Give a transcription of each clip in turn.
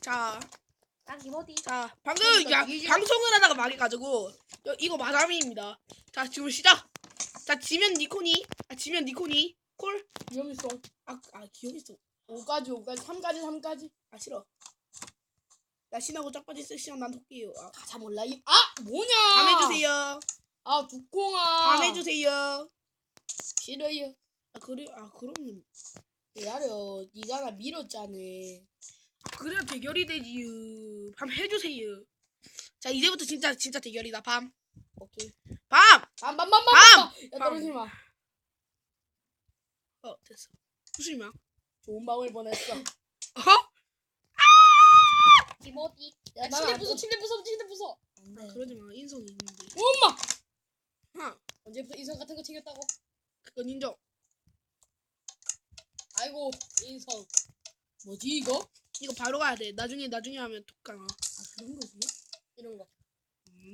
자, 난 김어디. 자, 방금 야, 방송을 하다가 망해가지고 여- 이거 마담입니다. 자, 지금 시작. 자, 지면 니코니, 아, 지면 니코니 콜. 위험 있어. 아, 아 기억 있어. 5까지 5까지 3까지 3까지. 아 싫어. 나 신하고 짝바지 섹시한 난 토끼요. 아, 다 몰라. 이- 아 뭐냐? 밤 해주세요. 아 두콩아. 밤 해주세요. 싫어요. 아 그래, 아 그러면 기다려. 네가 나 밀었잖아. 그래야 대결이 되지요. 밤 해주세요. 자 이제부터 진짜 진짜 대결이다. 밤. 오케이. 밤. 밤밤밤밤. 밤! 야 떨어지지 마. 어 됐어. 무슨 말? 좋은 밤을 보냈어. 어? 김어디. 야, 야, 침대 안 부숴, 돼. 침대 부숴, 침대 부숴. 안 아, 돼. 그러지 마. 인성이 있는데. 엄마. 하. 언제부터 인성 같은 거 챙겼다고? 그건 인정. 아이고, 인성. 뭐지 이거? 이거 바로 가야 돼. 나중에 나중에 하면 독가나. 아 그런 거지? 이런 거. 음.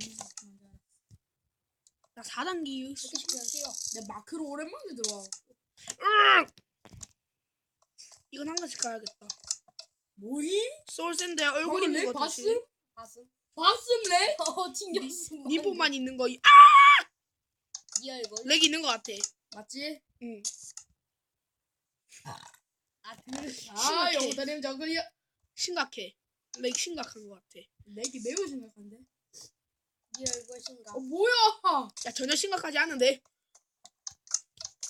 나 4단계. 이렇게 그냥 뛰어. 내 마크로 오랜만에 들어와. 이건 한 가지 가야겠다. 뭐임? 소울샌드 얼굴 있는 내 거 다시. 봤음? 가슴. 봤음래? 어, 튕겼어. 니포만 있는 거. 아! 네 얼굴. 렉 있는 거 같아. 맞지? 응. 아, 그. 아 심각해. 영다님 정글이야. 심각해. 렉 심각한 거 같아. 내게 매우 심각한데. 네 얼굴 신가. 어 뭐야? 야 전혀 심각하지 않은데.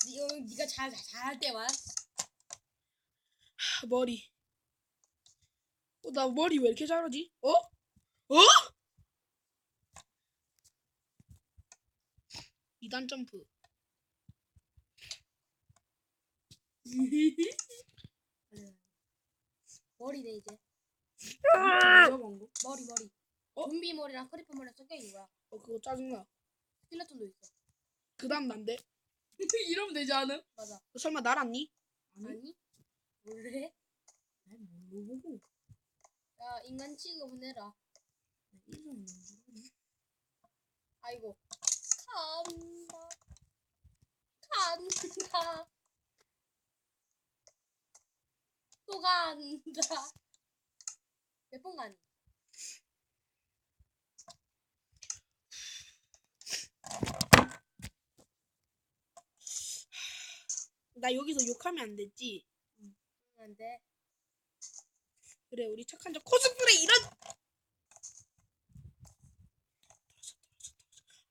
네, 어, 네가 잘, 잘, 잘할 때만. 하, 머리. 어, 나 머리 왜 이렇게 잘하지? 어? 어? 2단 점프. 머리네, 이제. 뭐야 방금? 머리, 머리. 어? 좀비 머리랑 크리퍼 머리랑 섞여 있는 거야. 어 그거 짜증나. 스켈레톤도 있어. 그 다음 난데. 이러면 되지 않음? 맞아. 너 설마 날았니? 아니? 원래? 난 뭘로 보고? 야, 인간 취급은 해라. 이런 아이고. 간다. 간다. 또 간다. 몇 번 가니? 나 여기서 욕하면 안 되지. 안 돼. 그래 우리 착한 척 코스프레 이런.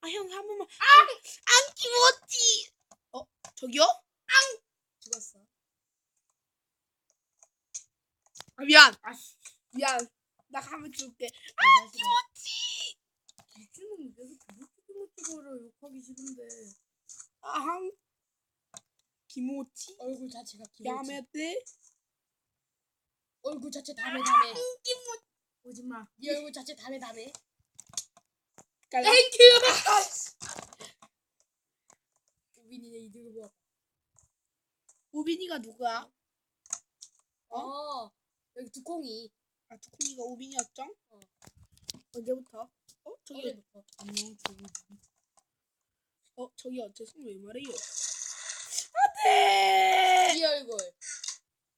아 형 한 번만. 아안 키웠지. 어 저기요? 죽었어. 아 미안. 아 미안. 나 가면 줄게. 아, 키웠지. 이주는 계속 기모티모티거를 욕하기 싫은데. 아항. 김오치. 얼굴 자체가 기모치. 야매떼. 얼굴 자체 다메 다메. 김오치. 오지 마. 네 얼굴 자체 다메. 갈라. 땡큐. 우빈이네 이득을 뭐. 우빈이가 누구야? 어. 여기 두콩이. 아 두콩이가 우빈이었죠? 어. 언제부터? 어 저기 어제부터. 안녕 조이. 어 저기 어째서 왜 말해요? 안돼. 네 얼굴.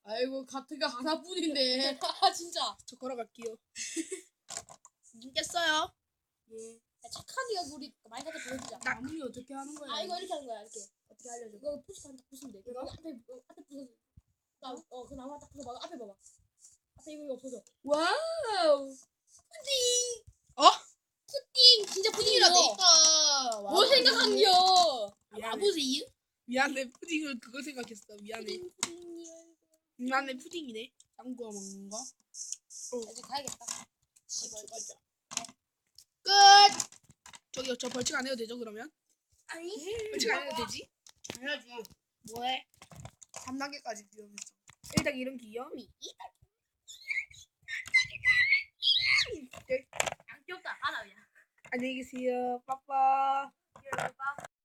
아이고 가트가 하나뿐인데. 아 진짜. 저 걸어갈게요. 님 깼어요? 예. 야, 착한 이 얼굴이 마이크한테 보여주자. 마무리 어떻게 하는 거야? 아 이거 이렇게 하는 거야 이렇게. 어떻게 알려줘? 이거 푸시판 딱 부수면 돼. 이거 앞에 어, 앞에 부서. 나어그 나무 딱 부숴봐. 앞에 봐봐. 이거 없어져. 와우. 어? 푸딩 진짜 푸딩이라 돼 있다. 와. 뭘 생각한겨? 미안해. 미안해 푸딩을 그거 생각했어. 미안해. 푸딩 푸딩이. 미안해 푸딩이네. 짱구가 먹는 거? 이제 가야겠다. 집을 가자. 끝. 저기 저 벌칙 안 해도 되죠 그러면? 아니. 벌칙 안 해도 되지? 해야지. 뭐해? 3단계까지 귀여움했어. 1단계 이런 귀여움이. 안 귀엽다. 하나 그냥. 안녕히 계세요. 빠빠. 귀여워.